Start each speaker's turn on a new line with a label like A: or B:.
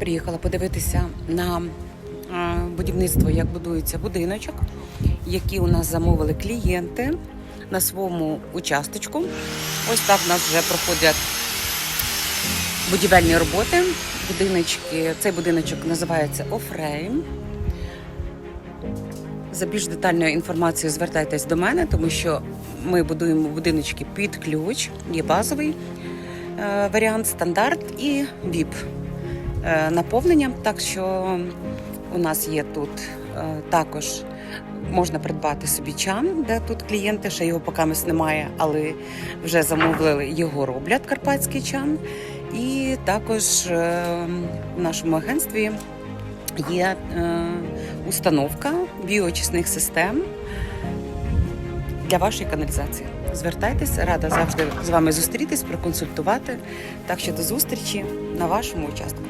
A: Приїхала подивитися на будівництво, як будується будиночок, які у нас замовили клієнти на своєму участочку. Ось так у нас вже проходять будівельні роботи. Будиночки, цей будиночок називається Офрейм. За більш детальною інформацією звертайтесь до мене, тому що ми будуємо будиночки під ключ. Є базовий е, варіант, стандарт і VIP е, наповнення. Так що у нас є тут е, також можна придбати собі чан, де тут клієнти, ще його поки немає, але вже замовили його роблять карпатський чан. І також е, в нашому агентстві є установка біоочисних систем для вашої каналізації. Звертайтеся, рада завжди з вами зустрітись, проконсультувати. Так що до зустрічі на вашому участку.